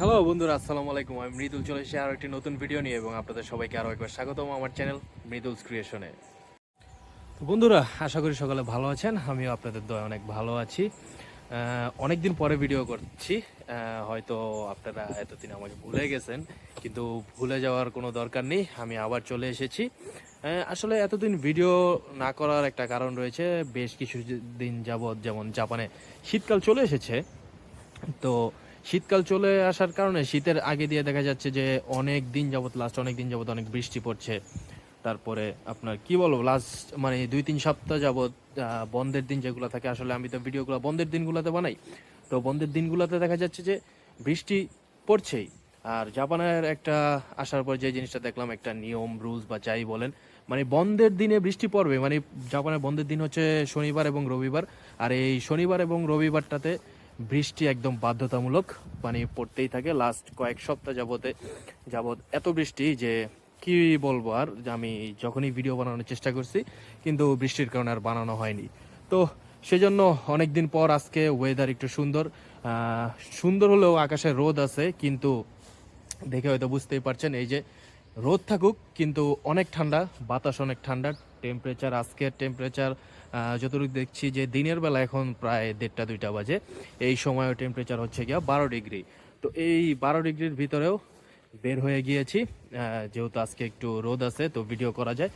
Hello বন্ধুরা, আসসালামু আলাইকুম। আমি মৃদুল চলে এসেছি আরও একটি নতুন ভিডিও নিয়ে এবং আপনাদের সবাইকে আরও একবার স্বাগতম আমার চ্যানেল মৃদুলস ক্রিয়েশনে। তো বন্ধুরা, আশা করি সকালে ভালো আছেন। আমিও আপনাদের দয় অনেক ভালো আছি। অনেক দিন পরে ভিডিও করছি। হয়তো আপনারা এতদিন আমাকে ভুলে গেছেন, কিন্তু ভুলে যাওয়ার কোনো দরকার নেই। আমি আবার চলে এসেছি। আসলে এতদিন ভিডিও না করার একটা কারণ রয়েছে। বেশ কিছু দিন যাবৎ যেমন জাপানে শীতকাল চলে এসেছে, তো শীতকাল চলে আসার কারণে শীতের আগে দিয়ে দেখা যাচ্ছে যে অনেক দিন যাবত লাস্ট অনেক দিন যাবত অনেক বৃষ্টি পড়ছে। তারপরে আপনার কি বলব লাস্ট মানে দুই তিন সপ্তাহ আহ, বন্ধের দিন যেগুলো থাকে আসলে আমি তো ভিডিওগুলো বন্ধের দিনগুলোতে বানাই। তো বন্ধের দিনগুলোতে দেখা যাচ্ছে যে বৃষ্টি পড়ছেই। আর জাপানের একটা আসার পর যে জিনিসটা দেখলাম একটা নিয়ম রুলস বা যাই বলেন মানে বন্ধের দিনে বৃষ্টি পড়বে। মানে জাপানের বন্ধের দিন হচ্ছে শনিবার এবং রবিবার। আর এই শনিবার এবং রবিবারটাতে বৃষ্টি একদম বাধ্যতামূলক মানে পড়তেই থাকে। লাস্ট কয়েক সপ্তাহ যাবতে যাবত এত বৃষ্টি যে কি বলব আর আমি যখনই ভিডিও বানানোর চেষ্টা করছি, কিন্তু বৃষ্টির কারণে আর বানানো হয়নি। তো সেজন্য অনেক দিন পর আজকে ওয়েদার একটু সুন্দর। সুন্দর হলেও আকাশে রোদ আছে, কিন্তু দেখে হয়তো বুঝতেই পারছেন, এই যে রোদ থাকুক, কিন্তু অনেক ঠান্ডা, বাতাস অনেক ঠান্ডা টেম্পারেচার আজকের টেম্পারেচার যতটুকু দেখছি যে দিনের বেলা এখন প্রায় দেড়টা, দুইটা বাজে। এই সময় টেম্পারেচার হচ্ছে গিয়া বারো ডিগ্রি। তো এই বারো ডিগ্রির ভিতরেও বের হয়ে গিয়েছি। যেহেতু আজকে একটু রোদ আছে, তো ভিডিও করা যায়।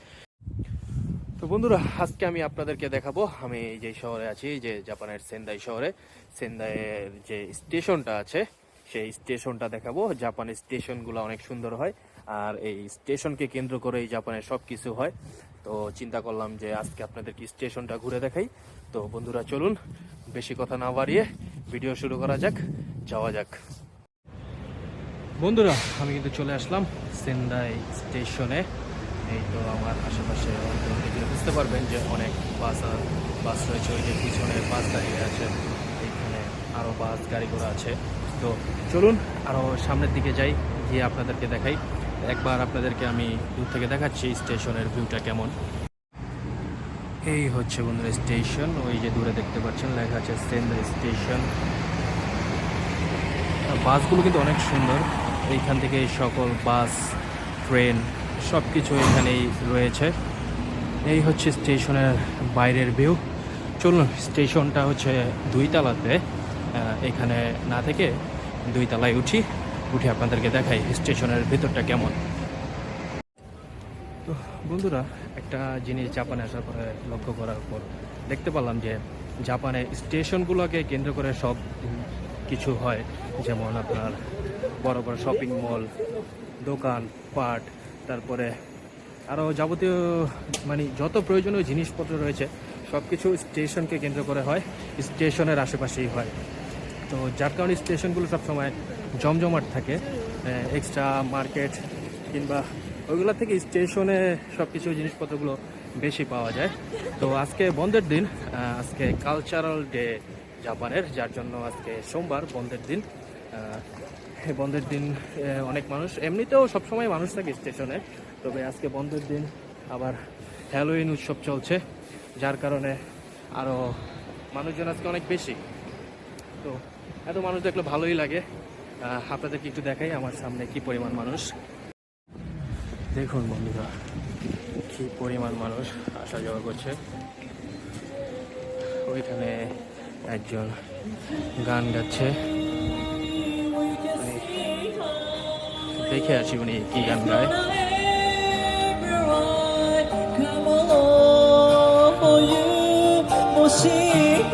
তো বন্ধুরা, আজকে আমি আপনাদেরকে দেখাবো। আমি যে শহরে আছি যে জাপানের সেন্দাই শহরে। সেন্দাইয়ের যে স্টেশনটা আছে, সেই স্টেশনটা দেখাবো। জাপানের স্টেশনগুলো অনেক সুন্দর হয়। আর এই স্টেশনকে কেন্দ্র করে এই জাপানের সব কিছু হয়। তো চিন্তা করলাম যে আজকে আপনাদের কি স্টেশনটা ঘুরে দেখাই। তো বন্ধুরা, চলুন, বেশি কথা না বাড়িয়ে ভিডিও শুরু করা যাক, যাওয়া যাক। বন্ধুরা, আমি কিন্তু চলে আসলাম সেন্দাই স্টেশনে। এই তো আমার আশেপাশে বুঝতে পারবেন যে অনেক বাস বাস রয়েছে, ওই যে পিছনে বাস দাঁড়িয়ে আছে, এইখানে আরও বাস গাড়ি ঘোড়া আছে। তো চলুন আরও সামনের দিকে যাই, গিয়ে আপনাদেরকে দেখাই। একবার আপনাদেরকে আমি দূর থেকে দেখাচ্ছি স্টেশনের ভিউটা কেমন। এই হচ্ছে বন্ধুরা স্টেশন, ওই যে দূরে দেখতে পাচ্ছেন, লেখা আছে সেন্দাই স্টেশন। বাসগুলো কিন্তু অনেক সুন্দর। এইখান থেকে সকল বাস, ট্রেন সব কিছু এখানেই রয়েছে। এই হচ্ছে স্টেশনের বাইরের ভিউ। চলুন, স্টেশনটা হচ্ছে দুই তালাতে। এখানে না থেকে দুই তলায় উঠি। উঠে আপনাদেরকে দেখাই স্টেশনের ভেতরটা কেমন। তো বন্ধুরা, একটা জিনিস জাপানে আসার পরে লক্ষ্য করার পর দেখতে পেলাম যে জাপানে স্টেশনগুলোকে কেন্দ্র করে সব কিছু হয়। যেমন আপনার বড় বড় শপিং মল, দোকান, পাট, তারপরে আরও যাবতীয় মানে যত প্রয়োজনীয় জিনিসপত্র রয়েছে, সব কিছু স্টেশনকে কেন্দ্র করে হয়, স্টেশনের আশেপাশেই হয়। তো যার কারণে স্টেশনগুলো সবসময় জমজমাট থাকে এক্সট্রা মার্কেট কিংবা ওইগুলো থেকে স্টেশনে সব কিছু জিনিসপত্রগুলো বেশি পাওয়া যায়। তো আজকে বন্ধের দিন আজকে কালচারাল ডে জাপানের, যার জন্য আজকে সোমবার বন্ধের দিন। বন্ধের দিন অনেক মানুষ, এমনিতেও সবসময় মানুষ থাকে স্টেশনে তবে আজকে বন্ধের দিন আবার হ্যালোইন উৎসব চলছে, যার কারণে আরও মানুষজন আজকে অনেক বেশি। তো এত মানুষ দেখলে ভালোই লাগে। আপনাদেরকে একটু দেখাই আমার সামনে কি পরিমাণ মানুষ। দেখুন বন্ধুরা, কি পরিমাণ মানুষ আসা যাওয়া করছে। ওইখানে একজন গান গাচ্ছে। দেখে আসি উনি কি গান গায়।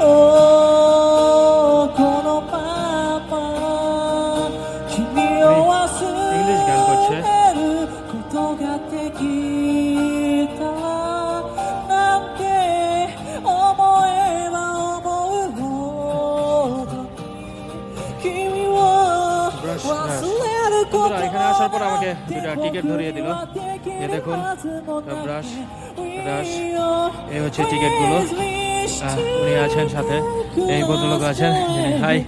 Come বন্ধুরা, এখানে আসার পর আমাকে দুটা টিকিট ধরিয়ে দিল। এ দেখুন ব্রাশ ব্রাশ এই হচ্ছে টিকিটগুলো উনি আছেন সাথে। এই ভদ্রলোক আছেন হাই,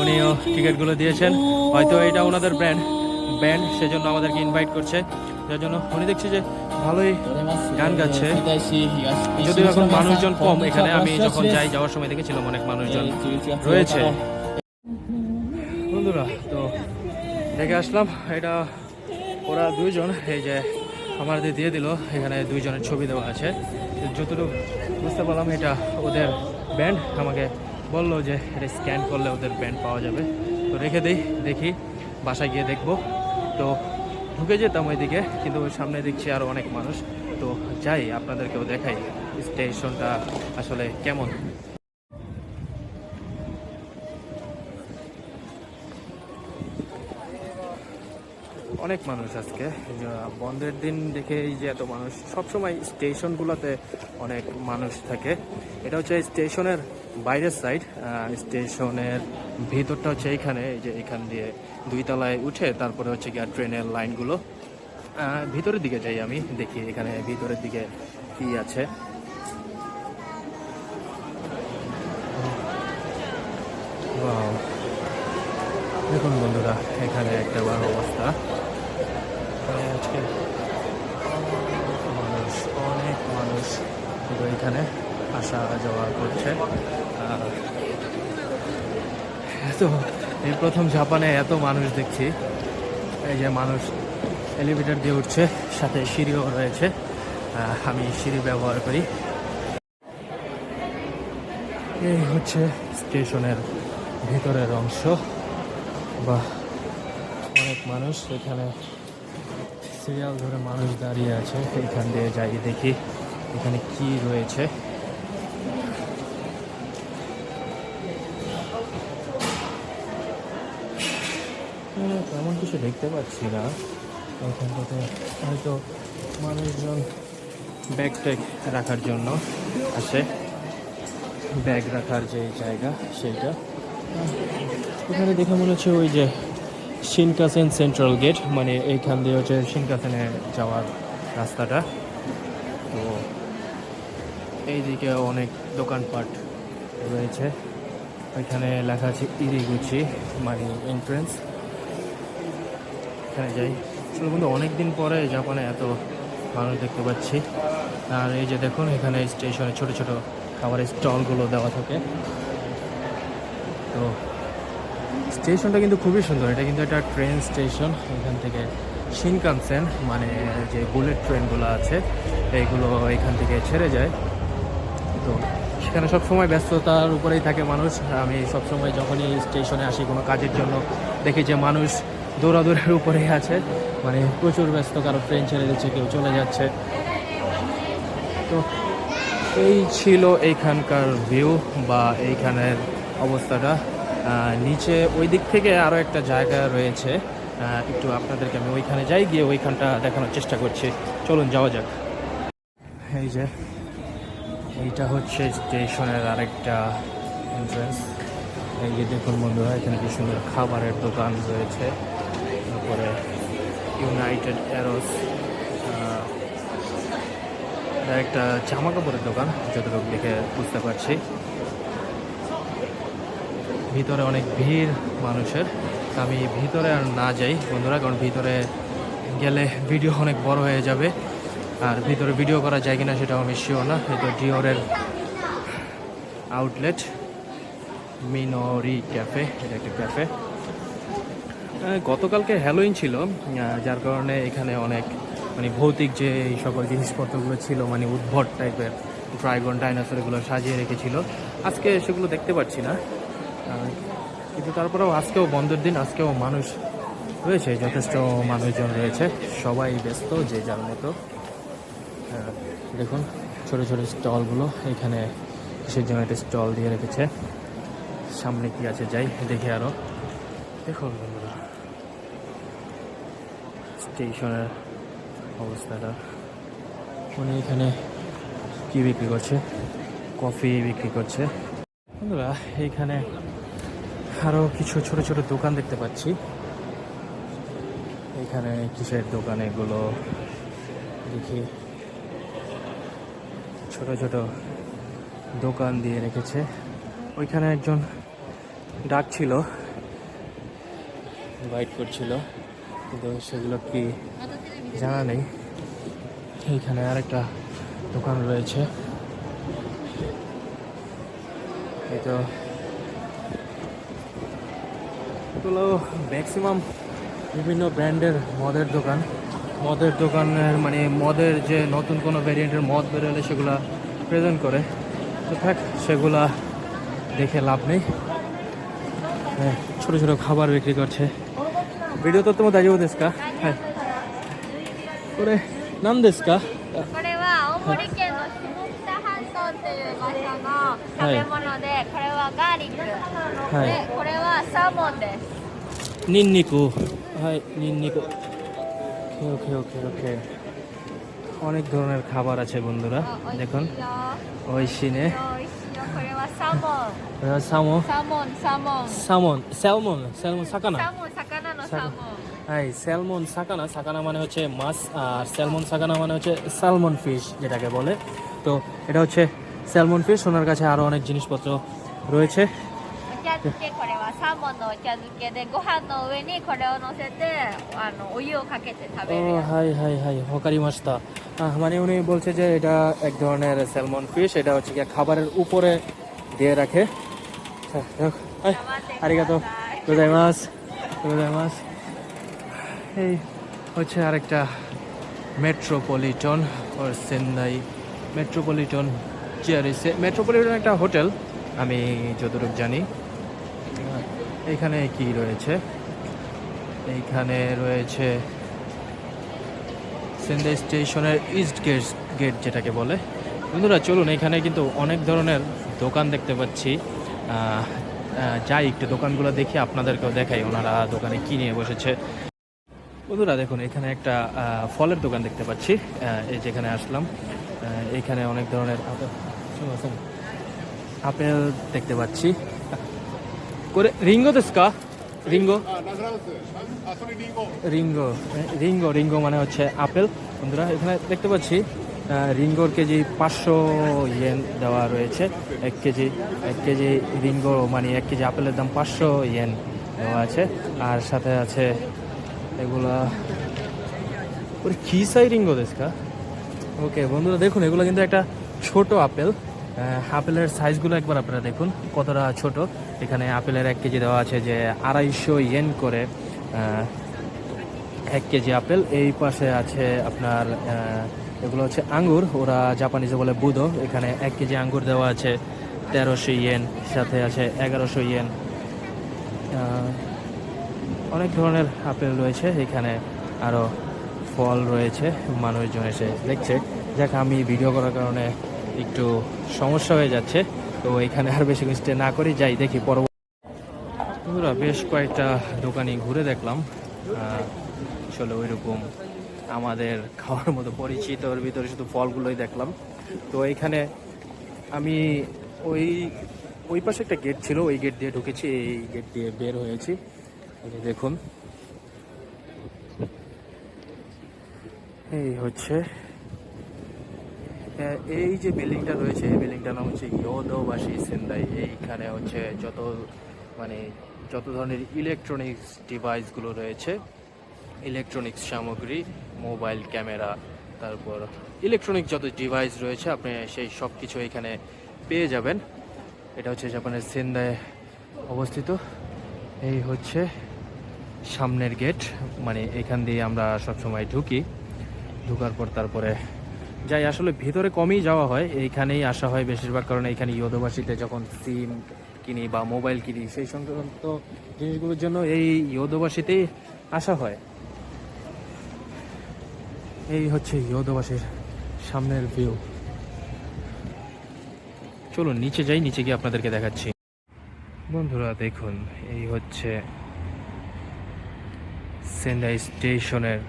উনিও টিকিটগুলো দিয়েছেন। হয়তো এটা ওনাদের ব্র্যান্ড ব্যান্ড সেজন্য আমাদেরকে ইনভাইট করছে। যার জন্য উনি দেখছি যে ভালোই গান গাচ্ছে। যদিও এখন মানুষজন কম এখানে। আমি যখন যাই, যাওয়ার সময় দেখেছিলাম অনেক মানুষজন রয়েছে। দেখে আসলাম, এটা ওরা দুইজন, এই যে আমাদের দিয়ে দিল, এখানে দুইজনের ছবি দেওয়া আছে। যতটুকু বুঝতে পারলাম, এটা ওদের ব্যান্ড আমাকে বলল যে এটা স্ক্যান করলে ওদের ব্যান্ড পাওয়া যাবে। তো রেখে দিই, দেখি, বাসায় গিয়ে দেখব। তো ঢুকে যেতাম ওইদিকে, কিন্তু সামনে দেখছি আরও অনেক মানুষ। তো যাই, আপনাদেরকেও দেখাই, স্টেশনটা আসলে কেমন? অনেক মানুষ আজকে। বন্ধের দিন দেখে এই যে এত মানুষ, সবসময় স্টেশনগুলোতে অনেক মানুষ থাকে। এটা হচ্ছে স্টেশনের বাইরের সাইড স্টেশনের ভিতরটা হচ্ছে এইখানে, এই যে এখান দিয়ে দুই তলায় উঠে তারপরে হচ্ছে গিয়ে ট্রেনের লাইনগুলো। ভিতরের দিকে যাই আমি, দেখি এখানে ভিতরের দিকে কি আছে. দেখুন বন্ধুরা, এখানে একটা বড় অবস্থা। আজকে মানুষ, অনেক মানুষ এখানে আসা যাওয়া করছে। এত, এই প্রথম জাপানে এত মানুষ দেখছি। এই যে মানুষ এলিভেটর দিয়ে উঠছে, সাথে সিঁড়িও রয়েছে। আমি সিঁড়ি ব্যবহার করি। এই হচ্ছে স্টেশনের ভিতরের অংশ। বা অনেক মানুষ এখানে সিরিয়াল ধরে মানুষ দাঁড়িয়ে আছে এখান দিয়ে যাই দেখি এখানে কি রয়েছে। তেমন কিছু দেখতে পাচ্ছি না। এখানটাতে হয়তো মানুষজন ব্যাগ ট্যাগ রাখার জন্য আসে। ব্যাগ রাখার যে জায়গা, সেইটা। এখানে দেখে মনে হচ্ছে ওই যে শিনকাসেন সেন্ট্রাল গেট মানে এইখান দিয়ে হচ্ছে শিনকাসেনে যাওয়ার রাস্তাটা। তো এইদিকে অনেক দোকানপাট রয়েছে। ওইখানে লেখা আছে ইরিগুচি মানে এন্ট্রেন্স। এখানে যাই। আসলে বন্ধু অনেক দিন পরে জাপানে এত মানুষ দেখতে পাচ্ছি। আর এই যে দেখুন, এখানে স্টেশনে ছোট ছোট খাবারের স্টলগুলো দেওয়া থাকে। তো স্টেশনটা কিন্তু খুবই সুন্দর। এটা কিন্তু একটা ট্রেন স্টেশন। এখান থেকে শিনকানসেন মানে যে বুলেট ট্রেনগুলো আছে, এইগুলো এখান থেকে ছেড়ে যায়। তো সেখানে সবসময় ব্যস্ততার উপরেই থাকে মানুষ। আমি সবসময় যখনই স্টেশনে আসি, কোনো কাজের জন্য দেখি যে মানুষ দৌড়াদৌড়ের উপরেই আছে। মানে প্রচুর ব্যস্ত কারও ট্রেন ছেড়ে দিচ্ছে, কেউ চলে যাচ্ছে। তো এই ছিল এইখানকার ভিউ বা এইখানের অবস্থাটা। নিচে ওই দিক থেকে আরও একটা জায়গা রয়েছে। একটু আপনাদেরকে আমি ওইখানে যাই, গিয়ে ওইখানটা দেখানোর চেষ্টা করছি। চলুন, যাওয়া যাক। এই যে, এইটা হচ্ছে স্টেশনের আরেকটা এন্ট্রেন্স এই যে দেখুন বন্ধুরা, এখানে কি সুন্দর খাবারের দোকান রয়েছে। তারপরে ইউনাইটেড অ্যারোস একটা জামা কাপড়ের দোকান, যতটুকু দেখে বুঝতে পারছি। ভিতরে অনেক ভিড় মানুষের। আমি ভিতরে আর না যাই বন্ধুরা, কারণ ভিতরে গেলে ভিডিও অনেক বড় হয়ে যাবে। আর ভিতরে ভিডিও করা যায় কিনা সেটাও আমি শিওর না। তো ডিওরের আউটলেট মিনরি ক্যাফে এটা একটা ক্যাফে গতকালকে হ্যালোইন ছিল যার কারণে এখানে অনেক মানে ভৌতিক যে এই সকল জিনিসপত্রগুলো ছিল মানে উদ্ভট টাইপের ড্রাইগন ডাইনোসর এগুলো সাজিয়ে রেখেছিল। আজকে সেগুলো দেখতে পাচ্ছি না। কিন্তু তারপরেও আজকেও বন্ধের দিন আজকেও মানুষ রয়েছে যথেষ্ট মানুষজন রয়েছে। সবাই ব্যস্ত যে যার মতো। আহ, দেখুন ছোট ছোট স্টলগুলো এখানে কিসের জন্য একটা স্টল দিয়ে রেখেছে? সামনে কি আছে? যাই দেখে আরও। দেখুন বন্ধুরা স্টেশনের অবস্থাটা। উনি এখানে কি বিক্রি করছে? কফি বিক্রি করছে। বন্ধুরা এইখানে আরও কিছু ছোট ছোট দোকান দেখতে পাচ্ছি। এখানে কিসের দোকান এগুলো? দেখি। ছোট ছোট দোকান দিয়ে রেখেছে। ওইখানে একজন ডাকছিল ইনভাইট করছিল। কিন্তু সেগুলো কি জানা নেই। এইখানে আরেকটা দোকান রয়েছে। এই তো এগুলো ম্যাক্সিমাম বিভিন্ন ব্র্যান্ডের মদের দোকান মদের দোকানের মানে মদের যে নতুন কোনো ভ্যারিয়েন্টের মদ বেরোলে সেগুলা প্রেজেন্ট করে তো থাক সেগুলা দেখে লাভ নেই হ্যাঁ, ছোট ছোট খাবার বিক্রি করছে ভিডিও তো তোমার দাঁড়িয়ে দেশ কা হ্যাঁ করে নাম দেশ কা これは青森県の下北半島っていう場所の食べ物で、これはガーリック、はいでこれはサーモンです ニンニクはいニンニク ওকে ওকে ওকে ওকে অনেক ধরনের খাবার আছে বন্ধুরা দেখুন ওই সিনে সামন। সামন? স্যালমন স্যালমন সাকানা। হ্যাঁ স্যালমন সাকানা। সাকানা মানে হচ্ছে আর স্যালমন মানে হচ্ছে স্যালমন ফিশ যেটাকে বলে। তো এটা হচ্ছে স্যালমন ফিশ। ওনার কাছে আরও অনেক জিনিসপত্র রয়েছে। お茶漬けこれはサーモンのお茶漬けでご飯の上にこれを乗せてあのお湯をかけて食べ ও るやつ হাই হাই হাই হকারি মাছটা আহ, মানে উনি বলছে যে এটা এক ধরনের স্যালমন ফিশ এটা হচ্ছে গিয়ে খাবারের উপরে দিয়ে রাখে হ্যাঁ, যাক, হাই, 頑張ってく আরিগাতো ださい গোজাইমাস গোজাইমাস এই হচ্ছে আরেকটা মেট্রোপলিটন ওর সেন্দাই মেট্রোপলিটন চেয়ারিসে মেট্রোপলিটন একটা হোটেল আমি যতটুকু জানি এইখানে কি রয়েছে? এইখানে রয়েছে সেন্দাই স্টেশনের ইস্ট গেট গেট যেটাকে বলে। বন্ধুরা, চলুন, এখানে কিন্তু অনেক ধরনের দোকান দেখতে পাচ্ছি। যাই একটু দোকানগুলো দেখি, আপনাদেরকেও দেখাই ওনারা দোকানে কি নিয়ে বসেছে। বন্ধুরা, দেখুন, এখানে একটা ফলের দোকান দেখতে পাচ্ছি। এই যেখানে আসলাম এখানে অনেক ধরনের আপেল শোনো, শোনো। আপেল দেখতে পাচ্ছি করে রিঙ্গো দেস্কা রিঙ্গো রিঙ্গো রিঙ্গো রিঙ্গো মানে হচ্ছে আপেল। বন্ধুরা এখানে দেখতে পাচ্ছি রিঙ্গোর কেজি পাঁচশো ইয়েন দেওয়া রয়েছে। এক কেজি এক কেজি রিঙ্গো মানে এক কেজি আপেলের দাম পাঁচশো ইয়েন দেওয়া আছে। আর সাথে আছে এগুলা। ওরে কি সাই রিঙ্গো দেশকা ওকে বন্ধুরা দেখুন এগুলো কিন্তু একটা ছোট আপেল। আপেলের সাইজগুলো একবার আপনারা দেখুন, কতটা ছোট। এখানে আপেলের এক কেজি দেওয়া আছে যে আড়াইশো ইয়েন করে এক কেজি আপেল। এই পাশে আছে আপনার এগুলো হচ্ছে আঙ্গুর, ওরা জাপানিজে বলে বুধো এখানে এক কেজি আঙ্গুর দেওয়া আছে তেরোশো ইয়েন সাথে আছে এগারোশো ইয়েন অনেক ধরনের আপেল রয়েছে। এখানে আরও ফল রয়েছে, মানুষজন এসে দেখছে। যাক, আমি ভিডিও করার কারণে একটু সমস্যা হয়ে যাচ্ছে। তো এখানে আর বেশি স্টে না করি যাই, দেখি বন্ধুরা বেশ কয়েকটা দোকানে ঘুরে দেখলাম। আসলে ওইরকম আমাদের খাওয়ার মতো পরিচিত, ওর ভিতরে শুধু ফলগুলোই দেখলাম। তো এইখানে আমি ওই ওই পাশে একটা গেট ছিল, ওই গেট দিয়ে ঢুকেছি, এই গেট দিয়ে বের হয়েছি। দেখুন। এই হচ্ছে এই যে বিল্ডিংটা রয়েছে, এই বিল্ডিংটার নাম হচ্ছে ইয়োদোবাসী সেন্দাই। এইখানে হচ্ছে যত মানে যত ধরনের ইলেকট্রনিক্স ডিভাইসগুলো রয়েছে ইলেকট্রনিক্স সামগ্রী মোবাইল ক্যামেরা তারপর ইলেকট্রনিক যত ডিভাইস রয়েছে, আপনি সেই সব কিছু এখানে পেয়ে যাবেন। এটা হচ্ছে জাপানের সেন্দায় অবস্থিত। এই হচ্ছে সামনের গেট মানে এখান দিয়ে আমরা সবসময় ঢুকি। ঢুকার পর তারপরে যাই, আসলে ভিতরে কমই যাওয়া হয়। এইখানেই আসা হয় বেশিরভাগ, কারণে এখানে ইয়োদোবাসীতে যখন সিম কিনি বা মোবাইল কিনি, সেই সংক্রান্ত জিনিসগুলোর জন্য এই ইয়োদোবাসীতেই আসা হয়। এই হচ্ছে ইয়োদোবাসীর সামনের ভিউ চলুন, নিচে যাই, নিচে গিয়ে আপনাদেরকে দেখাচ্ছি। বন্ধুরা, দেখুন, এই হচ্ছে সেন্ডাই স্টেশনের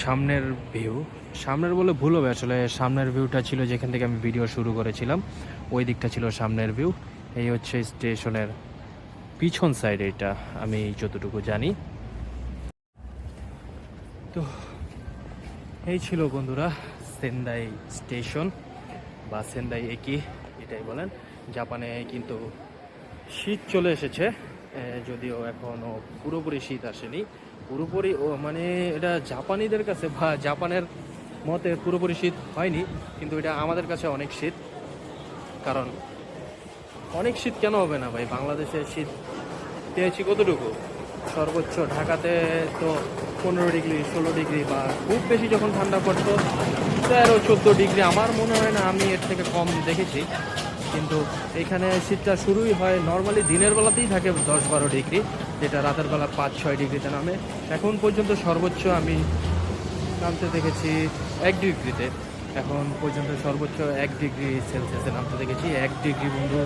সামনের ভিউ সামনের বলে ভুল হবে। আসলে সামনের ভিউটা ছিল যেখান থেকে আমি ভিডিও শুরু করেছিলাম। ওই দিকটা ছিল সামনের ভিউ এই হচ্ছে স্টেশনের পিছন সাইড এটা, আমি যতটুকু জানি। তো, এই ছিল বন্ধুরা সেন্দাই স্টেশন বা সেন্দাই একি এটাই বলেন। জাপানে কিন্তু শীত চলে এসেছে যদিও এখনও পুরোপুরি শীত আসেনি। পুরোপুরি ও মানে এটা জাপানিদের কাছে বা জাপানের মতে পুরোপুরি শীত হয়নি, কিন্তু এটা আমাদের কাছে অনেক শীত। কারণ অনেক শীত কেন হবে না ভাই? বাংলাদেশে শীত পেয়েছি কতটুকু? সর্বোচ্চ ঢাকাতে তো পনেরো ডিগ্রি, ষোলো ডিগ্রি বা খুব বেশি যখন ঠান্ডা পড়তো, তেরো, চোদ্দ ডিগ্রি। আমার মনে হয় না, আমি এর থেকে কম দেখেছি। কিন্তু এখানে শীতটা শুরুই হয় নর্মালি দিনের বেলাতেই থাকে দশ বারো ডিগ্রি, যেটা রাতের বেলা পাঁচ, ছয় ডিগ্রিতে নামে। এখন পর্যন্ত সর্বোচ্চ আমি নামতে দেখেছি এক ডিগ্রিতে। এখন পর্যন্ত সর্বোচ্চ এক ডিগ্রি সেলসিয়াসে নামতে দেখেছি। এক ডিগ্রি বন্ধুরা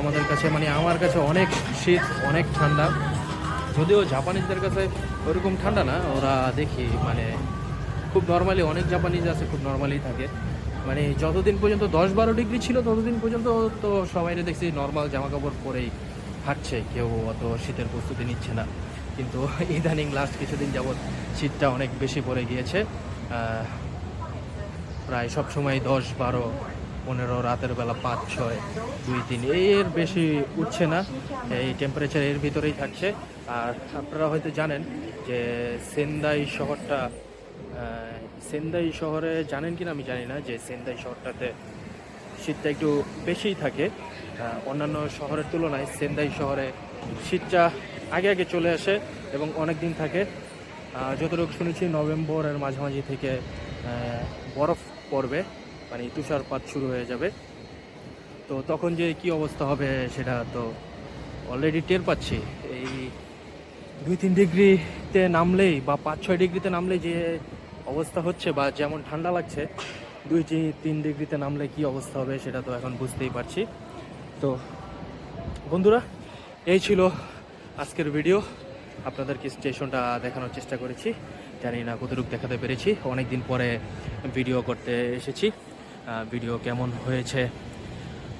আমাদের কাছে মানে আমার কাছে অনেক শীত, অনেক ঠান্ডা। যদিও জাপানিজদের কাছে ওরকম ঠান্ডা না, ওরা দেখি মানে খুব নর্মালি অনেক জাপানিজ আছে, খুব নর্মালি থাকে। মানে যতদিন পর্যন্ত দশ বারো ডিগ্রি ছিল, ততদিন পর্যন্ত তো সবাই দেখছি নর্মাল জামা কাপড় পরেই হাঁটছে। কেউ অত শীতের প্রস্তুতি নিচ্ছে না। কিন্তু ইদানিং লাস্ট কিছুদিন যাবৎ শীতটা অনেক বেশি পড়ে গিয়েছে। প্রায় সব সময় দশ, বারো, পনেরো, রাতের বেলা পাঁচ, ছয়, দুই, তিন, এর বেশি উঠছে না। এই টেম্পারেচার এর ভিতরেই থাকছে। আর আপনারা হয়তো জানেন যে সেন্দাই শহরটা সেন্দাই শহরে জানেন কিনা আমি জানি না যে সেন্দাই শহরটাতে শীতটা একটু বেশিই থাকে। অন্যান্য শহরের তুলনায় সেন্দাই শহরে শীতটা আগে আগে চলে আসে এবং অনেক দিন থাকে। যতটুকু শুনেছি নভেম্বরের মাঝামাঝি থেকে বরফ পড়বে মানে তুষারপাত শুরু হয়ে যাবে। তো তখন যে কি অবস্থা হবে সেটা তো অলরেডি টের পাচ্ছি। এই দুই তিন ডিগ্রিতে নামলেই বা পাঁচ ছয় ডিগ্রিতে নামলেই যে অবস্থা হচ্ছে বা যেমন ঠান্ডা লাগছে, দুই তিন ডিগ্রিতে নামলে কি অবস্থা হবে সেটা তো এখন বুঝতেই পারছি। তো বন্ধুরা এই ছিল আজকের ভিডিও। আপনাদেরকে স্টেশনটা দেখানোর চেষ্টা করেছি। জানি না কতটুকু দেখাতে পেরেছি। অনেক দিন পরে ভিডিও করতে এসেছি। ভিডিও কেমন হয়েছে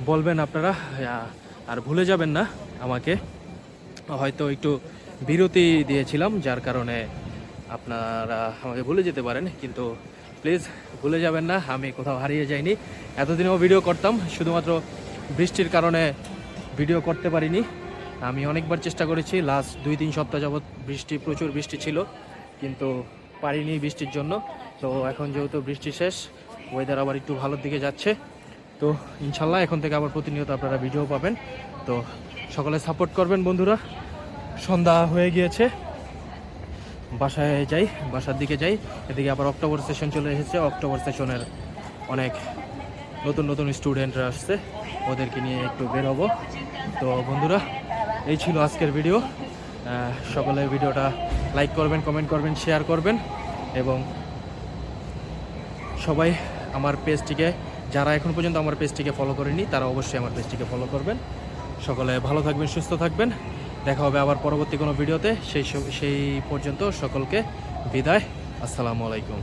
বলবেন আপনারা। আর ভুলে যাবেন না আমাকে। হয়তো একটু বিরতি দিয়েছিলাম, যার কারণে আপনারা আমাকে ভুলে যেতে পারেন। কিন্তু প্লিজ ভুলে যাবেন না, আমি কোথাও হারিয়ে যাইনি। এতদিনেও ভিডিও করতাম, শুধুমাত্র বৃষ্টির কারণে ভিডিও করতে পারিনি। আমি অনেকবার চেষ্টা করেছি লাস্ট দুই তিন সপ্তাহ যাবৎ বৃষ্টি, প্রচুর বৃষ্টি ছিল, কিন্তু পারিনি বৃষ্টির জন্য। তো এখন যেহেতু বৃষ্টি শেষ ওয়েদার আবার একটু ভালোর দিকে যাচ্ছে। তো ইনশাল্লাহ এখন থেকে আবার প্রতিনিয়ত আপনারা ভিডিও পাবেন। তো সকলে সাপোর্ট করবেন বন্ধুরা। সন্ধ্যা হয়ে গিয়েছে, বাসায় যাই, বাসার দিকে যাই। এদিকে আবার অক্টোবর সেশন চলে এসেছে। অক্টোবর সেশনের অনেক নতুন নতুন স্টুডেন্টরা আসছে, ওদেরকে নিয়ে একটু বের হব। তো বন্ধুরা এই ছিল আজকের ভিডিও সকলে ভিডিওটা লাইক করবেন কমেন্ট করবেন শেয়ার করবেন এবং সবাই আমার পেজটিকে যারা এখন পর্যন্ত আমার পেজটিকে ফলো করেনি, তারা অবশ্যই আমার পেজটিকে ফলো করবেন। সকলে ভালো থাকবেন, সুস্থ থাকবেন। দেখা হবে আবার পরবর্তী কোনো ভিডিওতে সেই সেই পর্যন্ত সকলকে বিদায়। আসসালামু আলাইকুম।